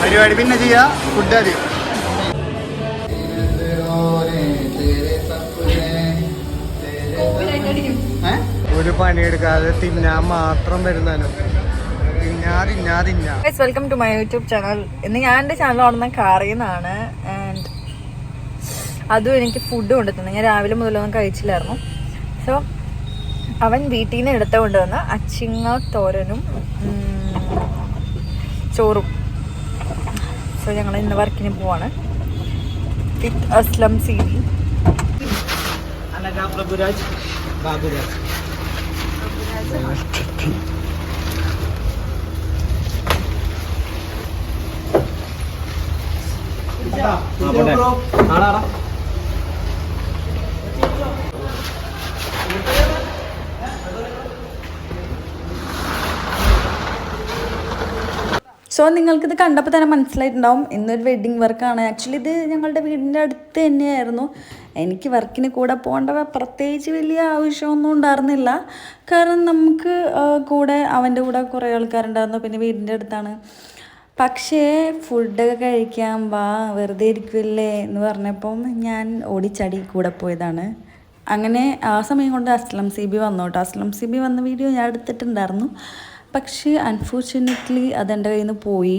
പരിപാടി പിന്നെ ചെയ്യാ. ഫുഡ് ആദ്യം. ഒരു ഒരു പണിയെടുക്കാതെ തിന്നാൻ മാത്രം വരുന്നാലും welcome to my YouTube channel ഇന്ന് ഞാൻ എന്റെ ചാനൽ ഓടുന്ന കാറിൽ ആൻഡ് അതും എനിക്ക് ഫുഡ് കൊണ്ടുതന്നു ഞാൻ രാവിലെ മുതലൊന്നും കഴിച്ചില്ലായിരുന്നു. സോ അവൻ വീട്ടിൽ നിന്ന് എടുത്ത അച്ചിങ്ങ തോരനും ചോറും. സോ ഞങ്ങൾ ഇന്ന് വർക്കിന് പോവാണ്. വിത്ത് അസ്ലം സീരി പ്രഭുരാജ് അനഘ പ്രഭുരാജ്. ബാബുരാജ്. സോ നിങ്ങൾക്കിത് കണ്ടപ്പോൾ തന്നെ മനസ്സിലായിട്ടുണ്ടാവും. ഇന്നൊരു വെഡ്ഡിങ് വർക്കാണ് ആക്ച്വലി ഇത് ഞങ്ങളുടെ വീടിന്റെ അടുത്ത് തന്നെയായിരുന്നു. എനിക്ക് വർക്കിന് കൂടെ പോകേണ്ട പ്രത്യേകിച്ച് വലിയ ആവശ്യമൊന്നും ഉണ്ടായിരുന്നില്ല. കാരണം നമുക്ക് കൂടെ അവന്റെ കൂടെ കുറേ ആൾക്കാരുണ്ടായിരുന്നു. പിന്നെ വീടിന്റെ അടുത്താണ്. പക്ഷേ ഫുഡൊക്കെ കഴിക്കാൻ വാ വെറുതെ ഇരിക്കില്ലേ എന്ന് പറഞ്ഞപ്പം ഞാൻ ഓടിച്ചടി കൂടെ പോയതാണ്. അങ്ങനെ ആ സമയം കൊണ്ട് അസ്ലം സി ബി വന്നു കേട്ടോ. അസ്ലം സി ബി വന്ന വീഡിയോ ഞാൻ എടുത്തിട്ടുണ്ടായിരുന്നു. പക്ഷേ അൺഫോർച്ചുനേറ്റ്ലി അതെന്റെ കയ്യിൽ നിന്ന് പോയി.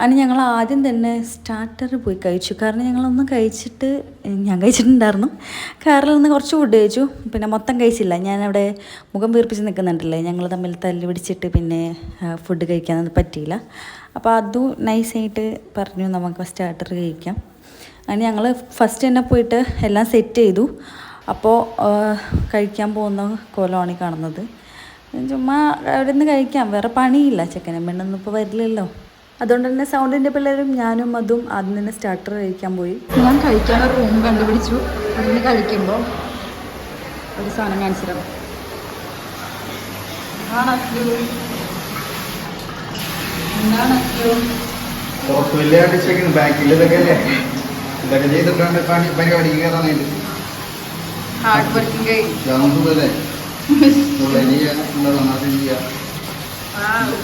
അതിന് ഞങ്ങൾ ആദ്യം തന്നെ സ്റ്റാർട്ടർ പോയി കഴിച്ചു. കാരണം ഞങ്ങളൊന്നും കഴിച്ചിട്ട് ഞാൻ കഴിച്ചിട്ടുണ്ടായിരുന്നു. കാറിൽ നിന്ന് കുറച്ച് ഫുഡ് കഴിച്ചു. പിന്നെ മൊത്തം കഴിച്ചില്ല. ഞാനവിടെ മുഖം വീർപ്പിച്ച് നിൽക്കുന്നുണ്ടല്ലേ? ഞങ്ങൾ തമ്മിൽ തല്ലി പിടിച്ചിട്ട് പിന്നെ ഫുഡ് കഴിക്കാൻ പറ്റിയില്ല. അപ്പോൾ അതും നൈസായിട്ട് പറഞ്ഞു നമുക്ക് സ്റ്റാർട്ടർ കഴിക്കാം. അങ്ങനെ ഞങ്ങൾ ഫസ്റ്റ് തന്നെ പോയിട്ട് എല്ലാം സെറ്റ് ചെയ്തു. അപ്പോൾ കഴിക്കാൻ പോകുന്ന കോലമാണ് കാണുന്നത്. ചുമ്മാ അവിടെ നിന്ന് കഴിക്കാം. വേറെ പണിയില്ല ചെക്കനും. പെണ്ണൊന്നും ഇപ്പോൾ വരില്ലല്ലോ. അതുകൊണ്ട് തന്നെ സൗണ്ടിന്റെ പിള്ളേരും ഞാനും അതും ആദ്യം തന്നെ സ്റ്റാർട്ടർ കഴിക്കാൻ പോയി. ഞാൻ കഴിക്കാൻ ഒരു റൂം കണ്ടുപിടിച്ചു. അതിന് കഴിക്കുമ്പോൾ ഒരു സാധനം കാണിച്ചു തരാം. എന്താണ് വലിയ അടിച്ചേക്കുന്നു ബാക്കിൽ ഇതൊക്കെ അല്ലേ? ഇതൊക്കെ ചെയ്തിട്ടുണ്ട് പരിപാടി കയറാനായിട്ട്. ഹാർഡ് വർക്കിംഗ്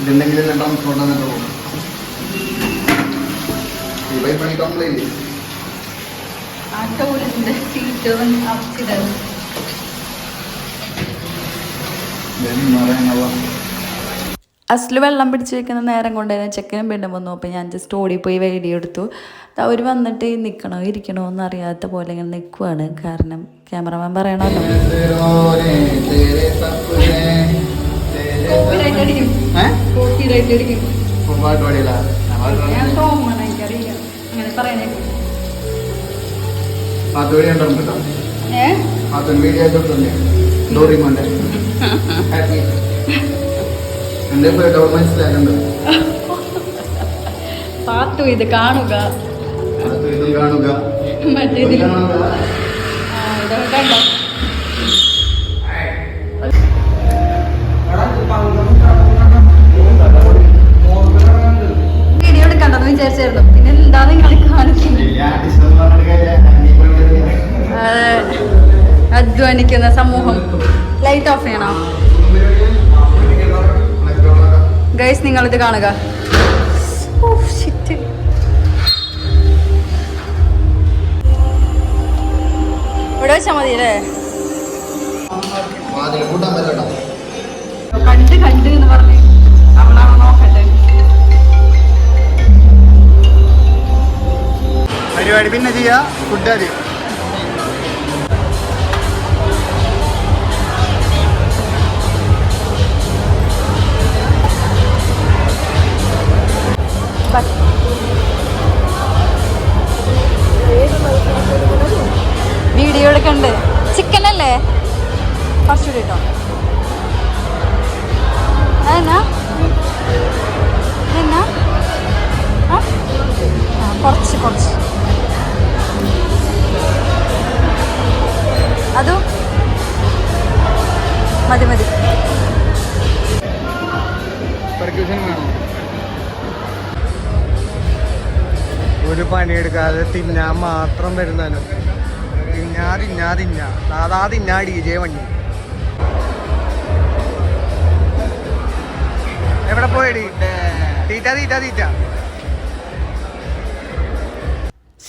ഇതുണ്ടെങ്കിൽ രണ്ടാം കൊണ്ടുവന്നിട്ട് പോകും. ഈ പണി കംപ്ലൈന്റ് ആ ടോയ്ലറ്റിന്റെ സീറ്റ് അപ്സിഡൻസ് പറയാനുള്ള അസ്ല് വെള്ളം പിടിച്ച് വെക്കുന്ന നേരം കൊണ്ട് തന്നെ ചെക്കനും പെണ്ണും വന്നു. അപ്പോൾ ഞാൻ ജസ്റ്റ് ഓടിപ്പോയി വീഡിയോ എടുത്തു. അവർ വന്നിട്ട് നിൽക്കണോ ഇരിക്കണോ എന്ന് അറിയാത്ത പോലെ ഇങ്ങനെ നിൽക്കുവാണ് കാരണം ക്യാമറമാൻ പറയണമല്ലോ. പാത്തോടി കണ്ടോ പാത്തു ഇത് കാണുക. മറ്റേതിൽ കണ്ടോ? വിചാരിച്ചായിരുന്നു. പിന്നെ എന്താ നിങ്ങൾ കാണിക്കുന്നത് അധ്വാനിക്കുന്ന സമൂഹം. ലൈറ്റ് ഓഫ് ചെയ്യണോ? ഗൈസ് ഇത് കാണുക. ഇവിടെ വെച്ചാൽ മതി അല്ലേ കണ്ട് കണ്ട് എന്ന് പറഞ്ഞു അവളാണോ നോക്കട്ടെ. പരിപാടി പിന്നെ ചെയ്യാ. ഫുഡ് ആദ്യം വീഡിയോ എടുക്കണ്ട് ചിക്കൻ അല്ലേ? കുറച്ചുകൂടി കേട്ടോ എന്നാ എന്നാ കുറച്ച് കുറച്ച്. അതും മതി മതി. പെർക്യൂഷൻ വേണോ? ഒരു പണിയെടുക്കാതെ തിന്നാൻ മാത്രം വരുന്നാലും തിന്നാ തിന്നാ തിന്നാ. സാധാ തിന്നാ ഡി ജെ വണ്ടി എവിടെ പോയടി? തീറ്റ തീറ്റ തീറ്റ.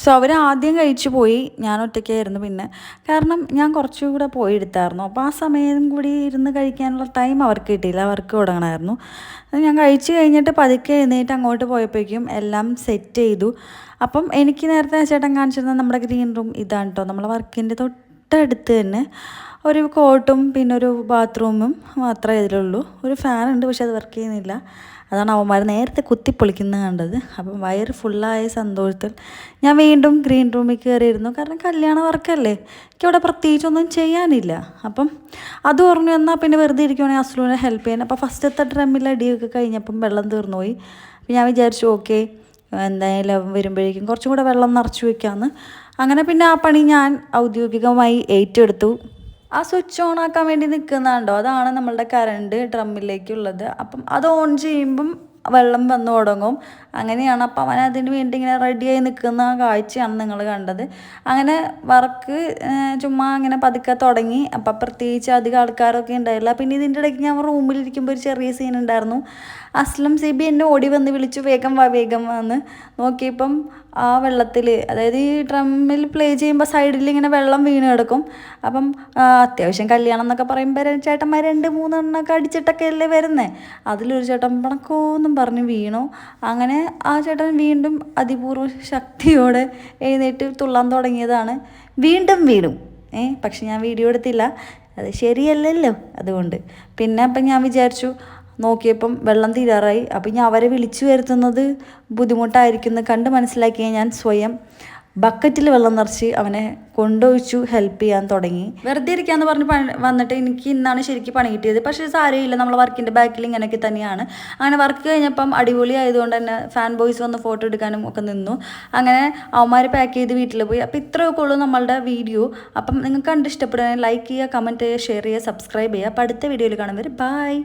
സോ അവർ ആദ്യം കഴിച്ചു പോയി. ഞാൻ ഒറ്റയ്ക്കായിരുന്നു പിന്നെ. കാരണം ഞാൻ കുറച്ചുകൂടെ പോയി എടുത്തായിരുന്നു. അപ്പോൾ ആ സമയം കൂടി ഇരുന്ന് കഴിക്കാനുള്ള ടൈം അവർക്ക് കിട്ടിയില്ല. അവർക്ക് തുടങ്ങണമായിരുന്നു. ഞാൻ കഴിച്ച് കഴിഞ്ഞിട്ട് പതുക്കെ എഴുന്നേറ്റ് അങ്ങോട്ട് പോയപ്പോഴേക്കും എല്ലാം സെറ്റ് ചെയ്തു. അപ്പം എനിക്ക് നേരത്തെ ചേട്ടൻ കാണിച്ചിരുന്ന നമ്മുടെ ഗ്രീൻ റൂം ഇതാണ് കേട്ടോ നമ്മളെ വർക്കിന്റെ തൊട്ടടുത്ത് തന്നെ ഒരു കോട്ടും പിന്നെ ഒരു ബാത്റൂമും മാത്രമേ ഇതിലുള്ളൂ. ഒരു ഫാനുണ്ട് പക്ഷെ അത് വർക്ക് ചെയ്യുന്നില്ല. അതാണ് അവന്മാർ നേരത്തെ കുത്തി കുത്തിപ്പൊളിക്കുന്നത് കണ്ടത്. അപ്പം വയറ് ഫുള്ളായ സന്തോഷത്തിൽ ഞാൻ വീണ്ടും ഗ്രീൻ റൂമിൽ കയറിയിരുന്നു. കാരണം കല്യാണ വർക്കല്ലേ. എനിക്ക് അവിടെ പ്രത്യേകിച്ചൊന്നും ചെയ്യാനില്ല. അപ്പം അത് പറഞ്ഞു എന്നാൽ പിന്നെ വെറുതെ ഇരിക്കുവാണെങ്കിൽ അസ്ലുവിനെ ഹെൽപ്പ് ചെയ്യാൻ. അപ്പോൾ ഫസ്റ്റത്തെ ഡ്രമ്മിൽ അടിയൊക്കെ കഴിഞ്ഞപ്പം വെള്ളം തീർന്നുപോയി. അപ്പം ഞാൻ വിചാരിച്ചു ഓക്കെ എന്തായാലും വരുമ്പോഴേക്കും കുറച്ചും കൂടെ വെള്ളം നിറച്ച് വെക്കാമെന്ന് അങ്ങനെ പിന്നെ ആ പണി ഞാൻ ഔദ്യോഗികമായി ഏറ്റെടുത്തു. ആ സ്വിച്ച് ഓൺ ആക്കാൻ വേണ്ടി നിൽക്കുന്നുണ്ടോ? അതാണ് നമ്മളുടെ കറണ്ട് ഡ്രമ്മിലേക്കുള്ളത്. അപ്പം അത് ഓൺ ചെയ്യുമ്പം വെള്ളം വന്നു തുടങ്ങും. അങ്ങനെയാണ് അപ്പം അവൻ അതിന് വേണ്ടി ഇങ്ങനെ റെഡിയായി നിൽക്കുന്ന കാഴ്ചയാണ് നിങ്ങൾ കണ്ടത്. അങ്ങനെ വർക്ക് ചുമ്മാ അങ്ങനെ പതുക്കെ തുടങ്ങി. അപ്പം പ്രത്യേകിച്ച് അധികം ആൾക്കാരൊക്കെ ഉണ്ടായില്ല. പിന്നെ ഇതിന്റെ ഇടയ്ക്ക് ഞാൻ റൂമിലിരിക്കുമ്പോൾ ഒരു ചെറിയ സീൻ ഉണ്ടായിരുന്നു. അസ്ലം സിബി എന്നെ ഓടി വന്ന് വിളിച്ചു. വേഗം വാ വേഗം വന്ന്. നോക്കിയപ്പം ആ വെള്ളത്തിൽ അതായത് ഈ ഡ്രമ്മിൽ പ്ലേ ചെയ്യുമ്പോൾ സൈഡിൽ ഇങ്ങനെ വെള്ളം വീണ് കിടക്കും. അപ്പം അത്യാവശ്യം കല്യാണം എന്നൊക്കെ പറയുമ്പോൾ ചേട്ടന്മാർ രണ്ട് മൂന്നെണ്ണൊക്കെ അടിച്ചിട്ടൊക്കെ അല്ലേ വരുന്നത് അതിലൊരു ചേട്ടൻ പണക്കോന്നും പറഞ്ഞ് വീണു. അങ്ങനെ ആ ചേട്ടൻ വീണ്ടും അതിപൂർവ ശക്തിയോടെ എഴുന്നേറ്റ് തുള്ളാൻ തുടങ്ങിയതാണ്. വീണ്ടും വീണു. ഏ പക്ഷെ ഞാൻ വീഡിയോ എടുത്തില്ല. അത് ശരിയല്ലല്ലോ അതുകൊണ്ട്. പിന്നെ അപ്പം ഞാൻ വിചാരിച്ചു നോക്കിയപ്പം വെള്ളം തീരാറായി. അപ്പം ഞാൻ അവരെ വിളിച്ചു വരുത്തുന്നത് ബുദ്ധിമുട്ടായിരിക്കും എന്ന് കണ്ട് മനസ്സിലാക്കിയ ഞാൻ സ്വയം ബക്കറ്റിൽ വെള്ളം നിറച്ച് അവനെ കൊണ്ടൊഴിച്ചു ഹെൽപ്പ് ചെയ്യാൻ തുടങ്ങി. വെറുതെ ഇരിക്കാന്ന് പറഞ്ഞ് പണി വന്നിട്ട് എനിക്ക് ഇന്നാണ് ശരിക്കും പണി കിട്ടിയത്. പക്ഷേ സാരമില്ല നമ്മൾ വർക്കിന്റെ ബാക്കിൽ ഇങ്ങനെയൊക്കെ തന്നെയാണ്. അങ്ങനെ വർക്ക് കഴിഞ്ഞപ്പം അടിപൊളി ആയതുകൊണ്ട് തന്നെ ഫാൻ ബോയ്സ് വന്ന് ഫോട്ടോ എടുക്കാനും ഒക്കെ നിന്നു. അങ്ങനെ അവന്മാർ പാക്ക് ചെയ്ത് വീട്ടിൽ പോയി. അപ്പോൾ ഇത്രയൊക്കെ ഉള്ളൂ നമ്മളുടെ വീഡിയോ അപ്പം നിങ്ങൾക്ക് കണ്ട് ഇഷ്ടപ്പെടുകയാണെങ്കിൽ ലൈക്ക് ചെയ്യുക കമന്റ് ചെയ്യുക ഷെയർ ചെയ്യുക സബ്സ്ക്രൈബ് ചെയ്യുക. അപ്പോൾ അടുത്ത വീഡിയോയിൽ കാണുമ്പോൾ ബൈ